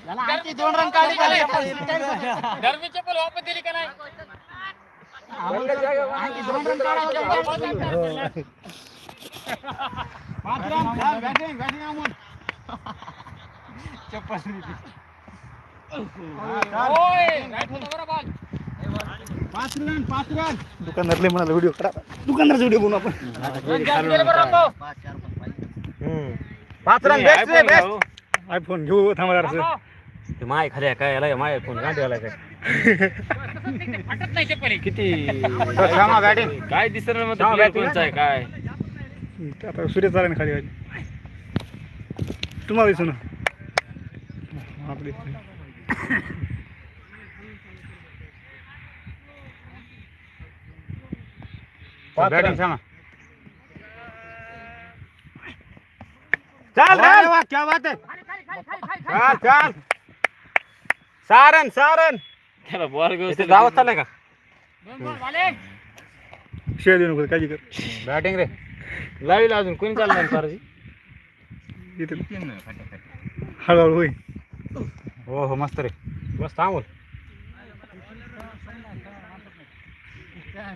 याला आणखी दोन रन काढले धर्मी चप्पल वापस दिली का नाही आणखी दोन रन काढायचे पाच रन बॅटिंग बॅटिंग आमोल होय right होता बरं ball. पाच रन पाच रन दुकानदारले म्हणाला व्हिडिओ करा दुकानदारचा व्हिडिओ बनवू आपण पाच रन बेस्ट रे बेस्ट. आयफोन घेऊ थांबा जरासं. ते माय खाली काय याला माय फोन गाठी आला काय? नाही नाही. किती थांबा बॅटिंग काय दिसत ना थांबा, प्लेअर batting. कोणचा आहे काय? आता सूर्य चालेल ना खाली तुम्हाला दिसू ना. आपली बॅटिंग सांगा चल रे क्या बात है। चल चल. सारन सारन. त्याला बॉल व्यवस्थित गावात चाललाय का. शेळ देऊ नको काळजी कर बॅटिंग रे. लावीला अजून. कोणी चालणार पारजी इथे हळूहळू होई हो हो मस्त रे. बस थांबून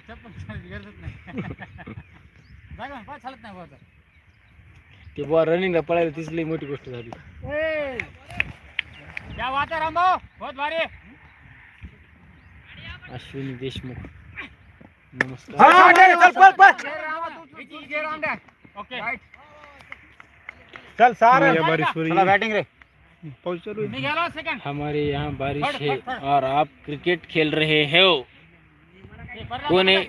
चप्पल गरजच नाही. जागा पाच चालत नाही. ते बॉल रनिंगला पळायला तीच लई मोठी गोष्ट झाली. बात है रामभाऊ बहुत भारी. अश्विनी देशमुख. हा, नमस्कार चल पळ पळ. ओके. चल सारन चला बॅटिंग रे. पाऊस चालू आहे. मी गेलो सेकंड हमारे यहाँ बारिश है और आप क्रिकेट खेल रहे हो। कौन है?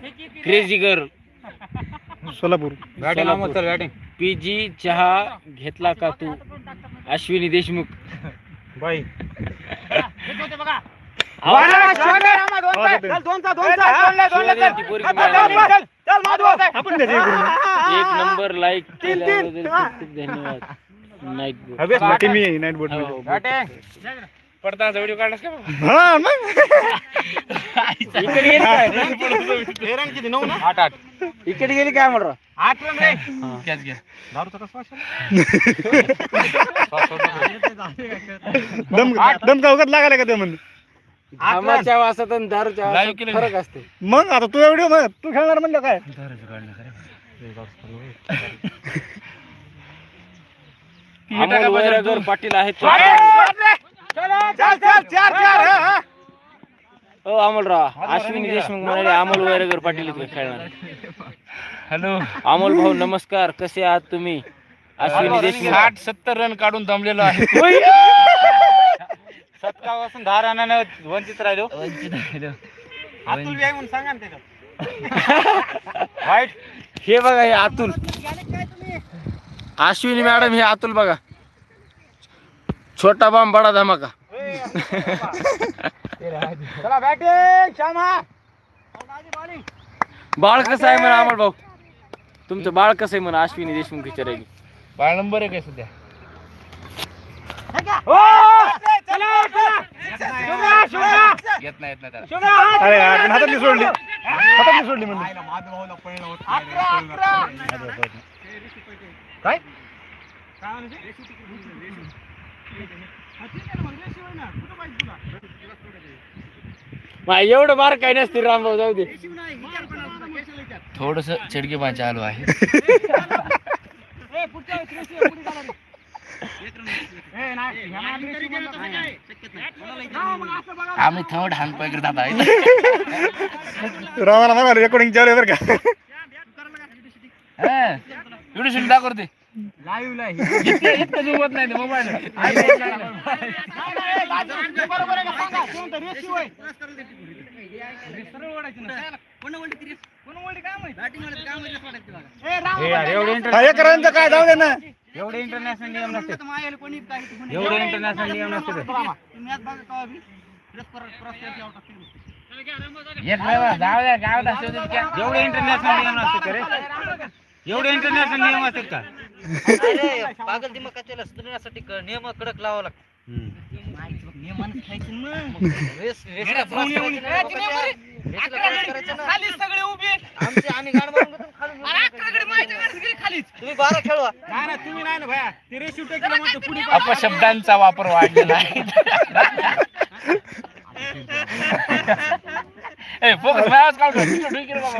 Crazy girl Solapur. Batting Solapur. Batting PG चहा घेतला का तू? अश्विनी देशमुख. बाई. एक नंबर लाईक केल्याबद्दल खूप खूप धन्यवाद. Night boat. मी नाईट बोट पडताळाचा व्हिडिओ काढलास का हा मग. इकडे गेली काय किती? नऊ ना? आठ आठ. इकडे गेली काय म्हणा आठ रन रे कॅच घ्या दारूचा कसं दम दम का उगत लागायला का ते म्हणून? घामाच्या वासात आणि दारूच्या वासात फरक असते. मग आता तू एवढी मग तू खेळणार म्हणलं काय? अमोल वैरागर पाटील आहेत. चार चार हा, अमोलराव अश्विनी देशमुख म्हणाले अमोल वैरागर पाटील इथे खेळणार. हॅलो. अमोल भाऊ नमस्कार. कसे आहात तुम्ही? अश्विनी देशमुख. साठ सत्तर रन काढून दमलेलो आहे. सत्तापासून दहा रनाने वंचित राहिलो. अतुल म्हणून सांगा ना त्याच्यात. वाईट. हे बघा हे अतुल. अश्विनी मॅडम हे अतुल बघा. छोटा बाम बडा धमाका. चला बॅटिंग श्यामा. बाळ कसं आहे म्हणा अमोल भाऊ? तुमचं बाळ कसं आहे म्हणा अश्विनी देशमुख विचारायची बाळ नंबर आहे काय सध्या येत नाही येत नाही. त्याला. अरे यार, हातातली सोडली. हातातली सोडली म्हणजे काय? एवढं बार काही नसते रामभाऊ जाऊ दे. थोडस चिडके पाणी चालू आहे. आम्ही थर्ड हँड पकडत जात आहे रामाला रेकॉर्डिंग चालू आहे बरं का? व्हिडिओ शूट दाखवते. नाही मोबाईल हा, काय जाऊ दे ना. एवढे इंटरनॅशनल नियम नसते एवढे इंटरनॅशनल नियम नसते एक जाऊ द्या. एवढे इंटरनॅशनल नियम नसते रे? एवढे इंटरनॅशनल नियम असतात का? पागल दिमाग कचेला सुधारण्यासाठी क- नियम कडक लावा लागतात खाली सगळे उभे नाही ना तुम्ही नाही ना भया. ते रेशीव टेकीला म्हणतो पुढे अपशब्दांचा वापर वाढलेला आहे. ए फोकस बाबा.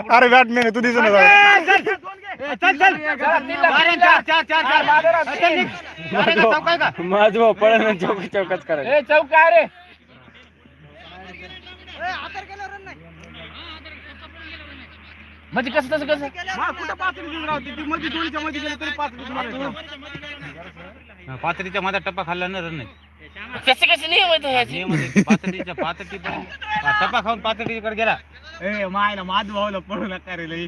अरे बॅटमॅन तू चल चल चला, चार. चार चार चार चौक आहे का? माझं भाऊ पळण चौक चौकाच ए चौक काय रे. म्हणजे कसं तसं कसं? कुठं पातळी देऊन राहते ती मध्ये दोनच्या मध्ये गेली तरी पातळी पातळीच्या मध्ये टप्पा खाल्ला ना रन कसे कसे नियम ह्याचे? पातळीच्या पातळी टप्पा खाऊन पातळीकडे गेला. ए माय ना माधू भाऊला पळू नका रे लई.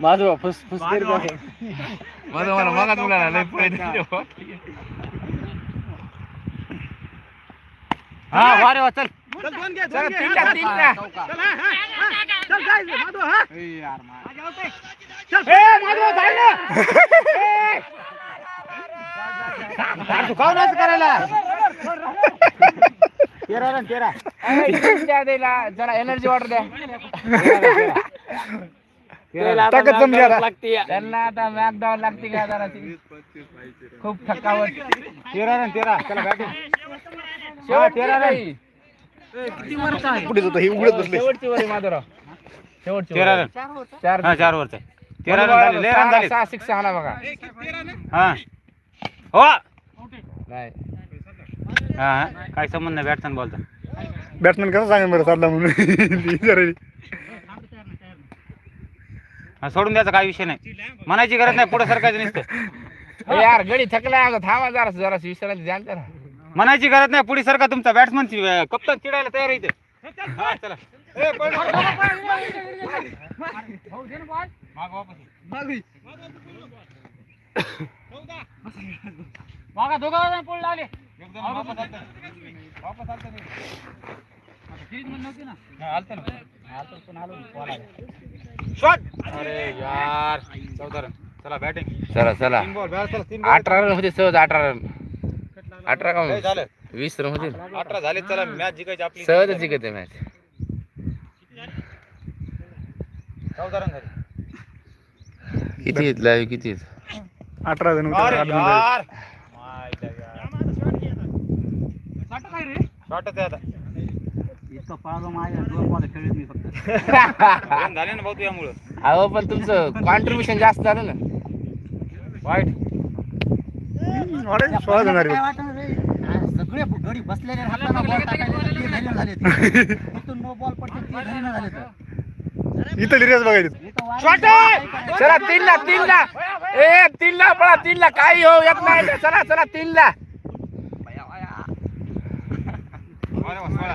माझं भाऊ फुस फुस माझं भाऊ. माझं मला मगाच मुलाला लय पळत दिले हो. हा वा रे वा चल चल दोन घे चला, तीन लाख, तीन लाख. चल हा, हा, हा. चल काय रे, माधव हा चल ए माधव जाय ना ए! तू काहून असं करायला तेरा रन तेरा अरे, इथून ताकद. लागते त्यांना आता मॅक द्यावं लागते का जरा ती? खूप थकावट. तेरा रन तेरा. चला बॅटिंग शेवटची तेरा नाही. पुढे जातो? हे उघडत बसले. शेवटची वर आहे माधवराव शेवटची तेरा वर. रन. आहे. चार हा चार वरचा तेरा रन झाले लय रन सहा झाले. सहा सिक्स आला बघा. हा. हो. नाही. हा हा. काय संबंध नाही बॅट्समॅन बॉलचा बॅट्समॅन कसं सांगेल बरं चालला म्हणून. हा, सोडून द्यायचा काय विषय नाही म्हणायची गरज नाही पुढे सरकायचं नसतं ए यार गडी थकला अगं थांबा जरा जरा द्या ना जरा. म्हणायची गरज नाही पुढे सरका तुमचा बॅट्समन कप्तान चिडायला तयार आहे इथे हा, चला ए, पळ. माग वापस ये. मागा दोघं आले एकदम वापस आलतं. वापस आलतं. हा, आलतं ना. शॉट अरे यार चौदा रन चला बॅटिंग चला. चला तीन बॉल बॅट चला तीन. अठरा रन होते सहज अठरा रन अठरा का झालं. वीस रन होतील? अठरा झाले चला मॅच जिंकायची आपली सहज जिंकते मॅच. चौदा रन झाले. किती आहेत लाईव्ह किती आहेत? अठरा जण होते, अरे आठ जण झाले. यार. मायला यार. शॉटच आहे आता. रन झाले ना भाऊ तुझ्यामुळं अहो पण तुमचं कॉन्ट्रीब्युशन जास्त झालं ना. वाईट. सगळे गडी बसलेले हाताना बॉल टाकायले ते घरी झाले तिथून नो बॉल पडते ते घरी झाले इथं लिरियस बघायचे चला तीन ला तीन ला ए तीन ला पळा तीन ला काही हो येत नाही. चला चला तीन ला अरे वा,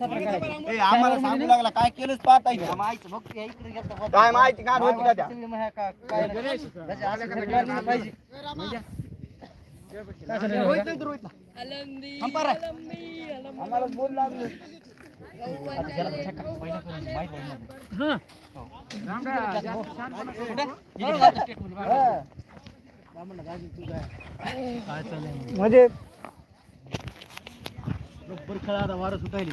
आम्हाला सांगू लागला काय केलंच पाहता येईल काय माहिती काय होती का त्या? रोहित नाही? तर रोहितला. अंपायर आहे. आम्हाला बोल लागलं. हा. म्हणजे बरोबर खेळा आता वारं सुटायली.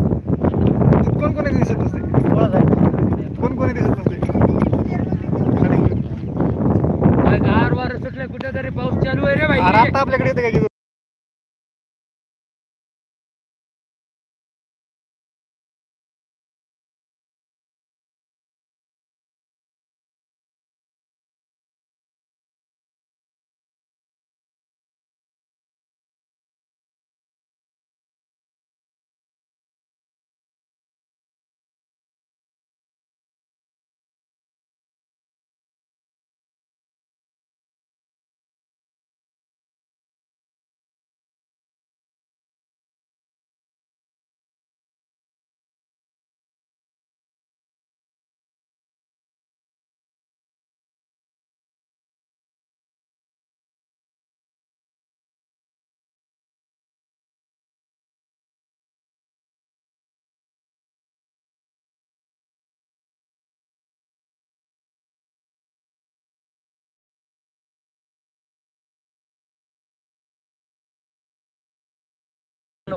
आपल्याकडे येते काय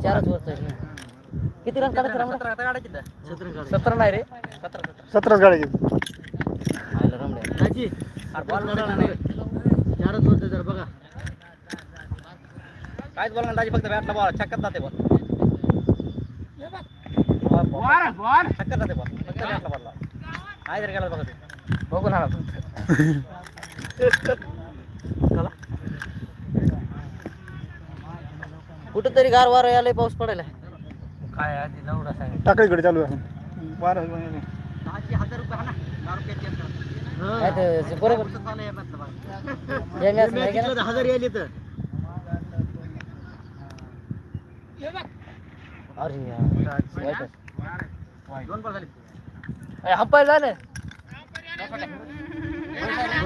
चारच वरच आहे. किती रन काढायचे रामडा? सतरा नाही रे. सतराच गाड्याची आयला बॉल नाही. बघा. काहीच बोला दाजी फक्त बॅटला बॉल छक्कत जाते बॉल वर वर छक्कत जाते बॉल फक्त बॅटला बॉल काय जर गेला बघा ते. बघून आला. तरी गार वारा यायला पाऊस पडायला. काय आधी सांग टाकळीकडे चालू आहे. बारा बरोबर? हजार यायले तर. अरे यार, अरे हंपायर झालं.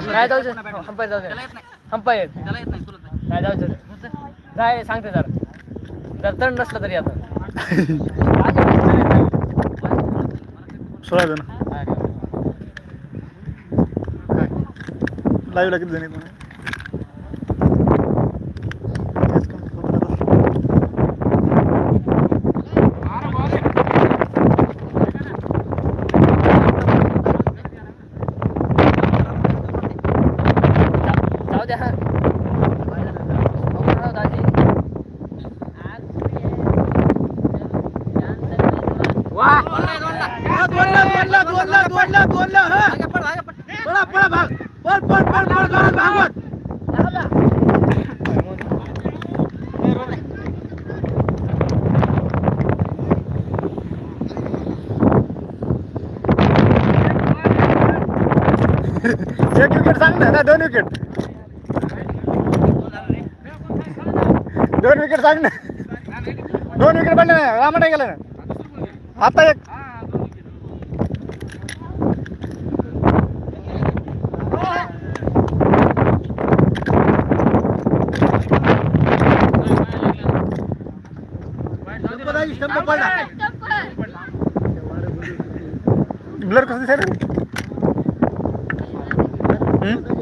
नाही जाऊ हंपायर जाऊ हंपायर त्याला येत नाही. जाऊ दे. सांगते जरा. जर तण नसलं तरी आता. सोळा जण. लाईव्हला किती जण आहेत जाऊ द्या हा बघू राव दाजी एक विकेट सांग ना दोन विकेट दोन विकेट सांग ना. दोन विकेट पडले ना रामाने गेलं ना. आता एक. ब्लर कसं दिसायला हम्म?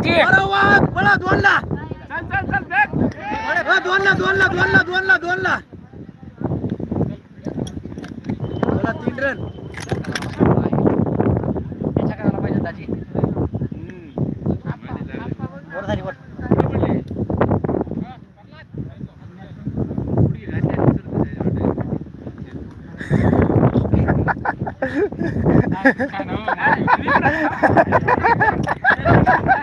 वा दाजी चल चल चल फेक. त्याच्या करायला पाहिजे दाजी. वर झाली वर. ते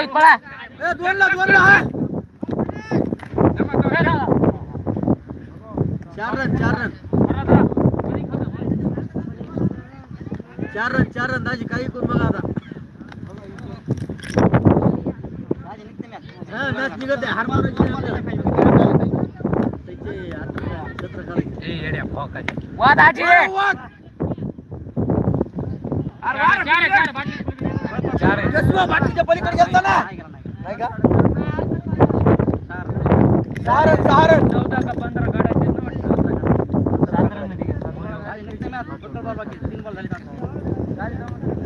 वारोहित पळा. चार रन चार रन. चार रन चार रन. दाजी काही करून बघा आता. हा मॅच निघत आहे. हार मारायची नाही. आपल्याला. त्याचे आता सत्र काढायचे. वा दाजी अरे वा, चार पलीकडे गेलता ना? नाही का? सारण सारण चौदा का पंधरा गाड्याचे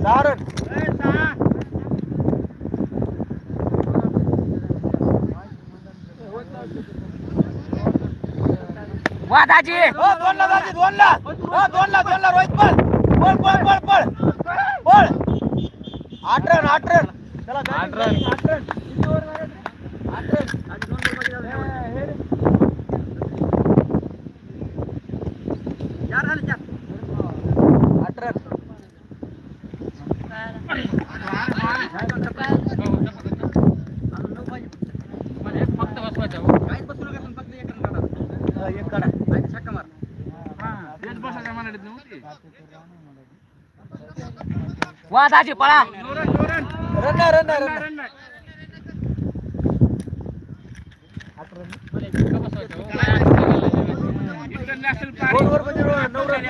सारण वा दाजी दोन ला दाजी दोन ला दोन ला दोन ला रोहित पळ पळ. पळ पळ पळ पळ. आठ रन आठ रन चला आठ रन आठ रन किती ओव्हर आठ रन आठ दोन फक्त बसवायचं काहीच बसवलं का एक काढा मार हा. बसायचं वाद आजी पळा. रन्नर रन्नर रन्नर म्हणजे रो- नऊ रन.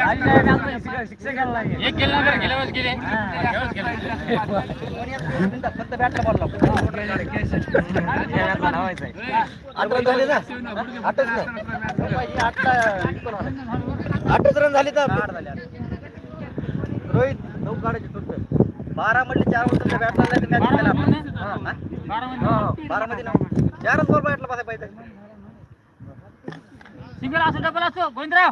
बिंदास, फक्त बॅटला बॉल आठ रन झाले ना आठच नाही रन झाले तर रोहित नऊ काढायचे फक्त बारा म्हटले चार वर्षाच्या बॅटला नाही तर मॅच जिंकायला आपण. बारा मध्ये ना चारच बॉल बॅटला बसायला पाहिजे सिंगल असो डबल असो गोविंदराव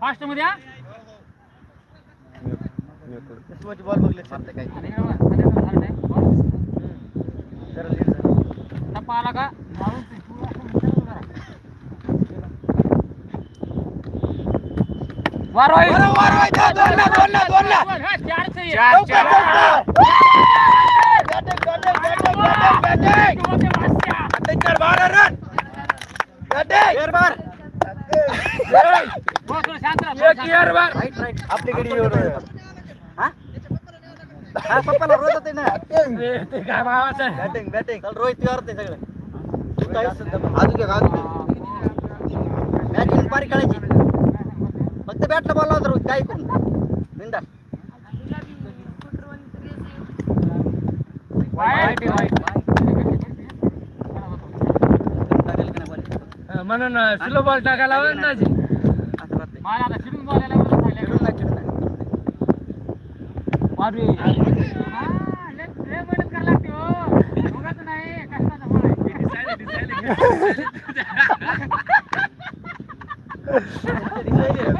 फास्टमध्ये हा. यशवंतची बॉल बघले सांगते काय जरा lead झालं. टप्पा आला का वा रोहित. बरं, वर रोहित, हा, दोनला, दोनला, दोनला. हा, हो, येऊ. हा? हा, पप्पाला रोज होते ना. Batting batting. चल रोहित तू अर्थ सगळं. काय अजून घे अजून बॅटिंग पारी खेळायची फक्त बॅटला बॉल लावतो रोहित काय करून बिंदा. वाईट. म्हणून स्लो बॉल टाकायला मला आता चिडून बोलायला नाही, कष्टाचं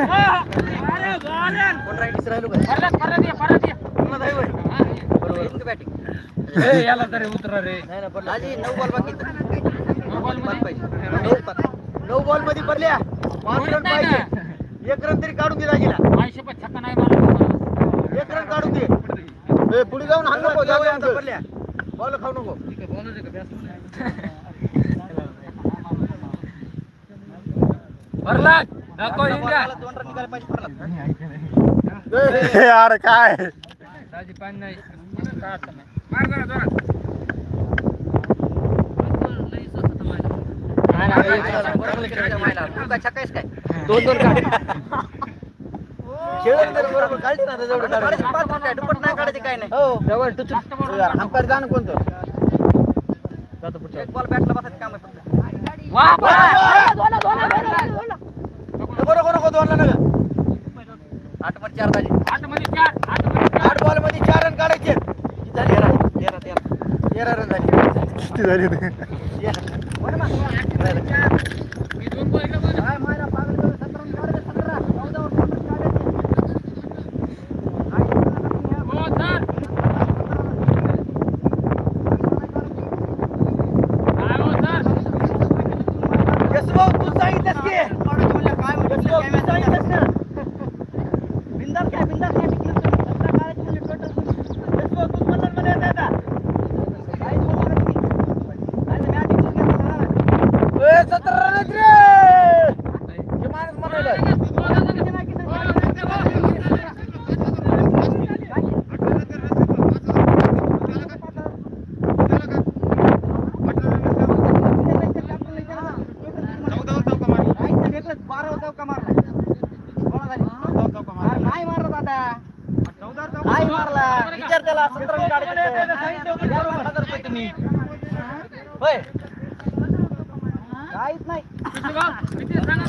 फळ आहे. कोण राईटीच राहिलो का परत, परत ये, परत ये. तुला जाई होय. बरोबर बॅटिंग याला तरी उतरा रे नाही ना पण आजी नऊ बॉल बाकी आहेत. नऊ बॉल बॉलमध्ये? पाहिजे नऊ बॉल- नऊ बॉलमध्ये पडल्या पाच रन नाही ना. पाहिजे एक रन तरी काढून दे दाजीला माझी शपथ छक्का नाही मारला. एक रन काढून दे ए, पुढे जाऊन हाण नको जाऊ दे पडल्या बॉल खाऊ नको भरला नको बॉलला दोन रन निघायला पाहिजे फरला. यार काय दाजी पाणी नाही काय अडचण नाही. मार जरा जोरात. चांगलं खेळायचं मायला. तू काय छक्का आहेस काय दोन दोन काढायचे काय नाही काढायचे काय नाही हो जवळ टुचू अंपायर जाणं कोणतं एक बॉल बॅटला बसायचं काम आहे. नको नको नको दोनला नका. आठमध्ये चार झाले आतमध्ये चार, आतमध्ये चार. आठ बॉलमध्ये चार रन काढायचे. किती झाले तेरा तेरा तेरा तेरा रन झाले. किती झाली ते? दोन बॉल इकडे बघ. काय मायला पागल करून सतरा रन काढायचे, सतरा. चौदा वर दोन रन काढायचे. हो, सर. काय हो, सर? यशभाऊ, तू सांगितलंस की? यशभाऊ, तू सांगितलंस ना? बिनधास्त काय, बिनधास्त काय टिकलीस तू? सतरा काढायचे म्हणजे total. यशभाऊ, तूच म्हणणार मला येत आता. काहीच बोलू नका तुम्ही. नाही तर match जिंकून घेणार ना. ए, सतरा run आहेत रे. हे माणूस म्हणायला. नाही मारला दादा नाही मारला विचार त्याला सतरा रन काढायचे. द्या बा हजार रुपये तुम्ही होय काहीच नाही किती बॉल? किती सांगा?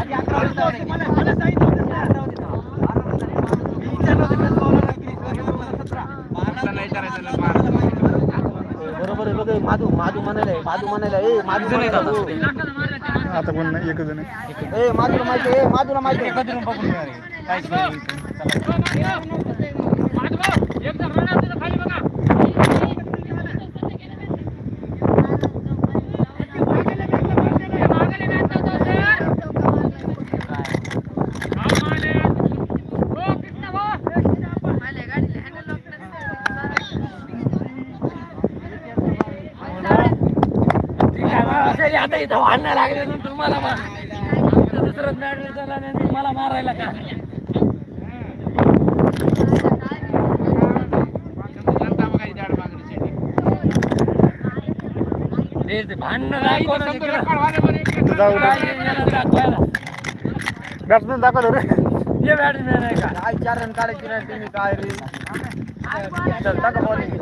आधी अकरा वाजता होते. मला सांगितलं होतं ना, अकरा वाजता. बारा वाजता नाही. मी विचारलं होतं, कसं बोलावं लागेल, कसं बोलावं, सतरा. बरोबर आहे बघ माधू माधू म्हणायला ए हो. ते मारलं. आता कोण नाही एकच जण आहे. ए माधुला माहिती ए माधुला माहिती आहे. माधव, एक जण रन आहे तिथं खाली बघा. मागले नाही तर तो सर. हा, मारले. हो, कृष्णा भाऊ. इथं भांडणं लागले ना तुम्हाला दुसरंच मॅडल झाला नाही मला मारायला का भांडणं? बॅट्समॅन दाखवलं रे हे बॅटमॅन आहे का काय चार रन काढायची नाही तुम्ही काय रे चल टाका बॉलिंग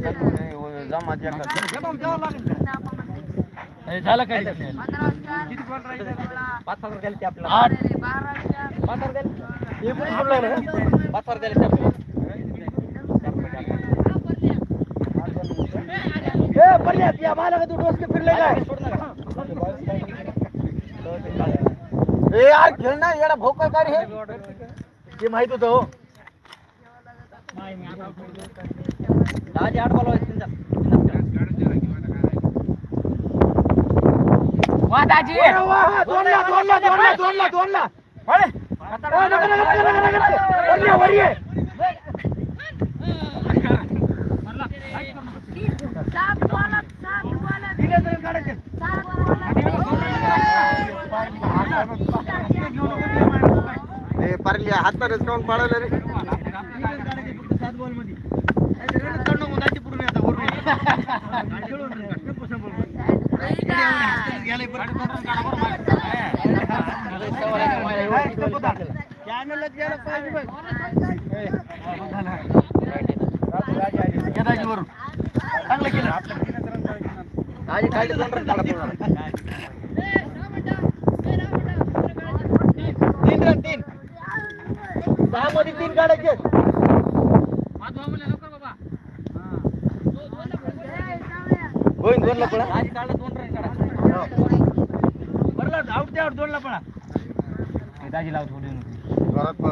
जमा हे झालं काय पाच हजार गेले ते आपल्याला. आठ. पाच हजार गेले. हे पण बोललो ना पाच हजार गेले ते आपल्याला. त्या मला का तू डोसके फिरले काय? ए यार खेळ ना येडा भोक काय रे? हे ते माहीत होतं हो. दहाचे आठ बॉल त्यांच्या वादाची दोनला दोनला दोनला दोनला दोनला अरे नका नका नका नका नका वरले वरले सात बॉलात सात बॉलात सात हे पारली हातानेच काऊन पाडायला रे चांगलं केलं आज काढले दोन रन काढा पूर्ण. तीन रन तीन दहा मध्ये तीन काढायचे होईन दोनला पळा आज काढला दोन रन काढा बरं आउट द्या दोनला पळा दाजी लावतो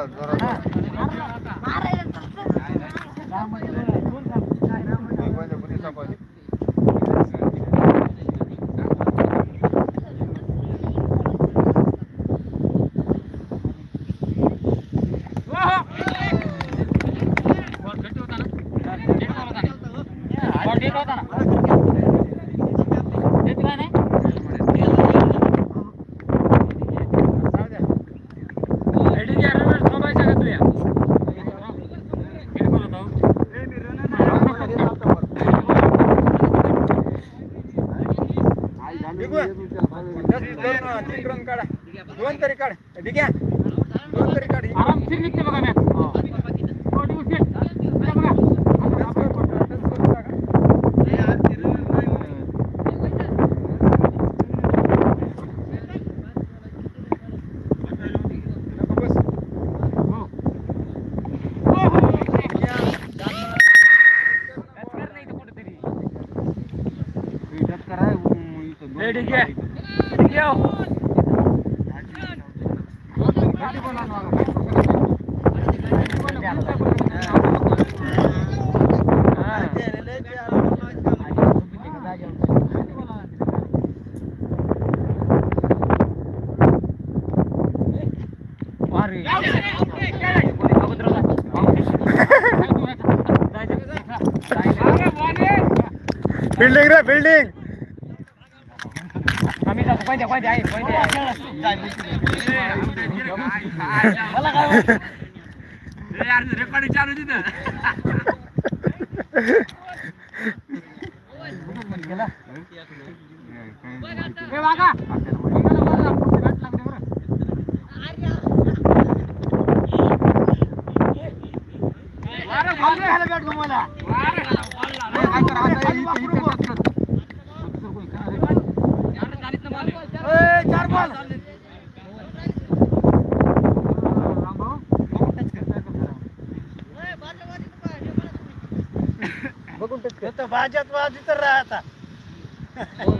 जोरात पळा जोरात पळा. बुद्धी सापडली. तीन रन काढा दोन तरी काढ ठीक आहे दोन तरी काढ ठीक आहे ठीक आहे बिल्डिंग रे बिल्डिंग रेकॉर्डिंग चालू तिथं चार बॉल बघून राज्यात वाजी तर राहता. हो.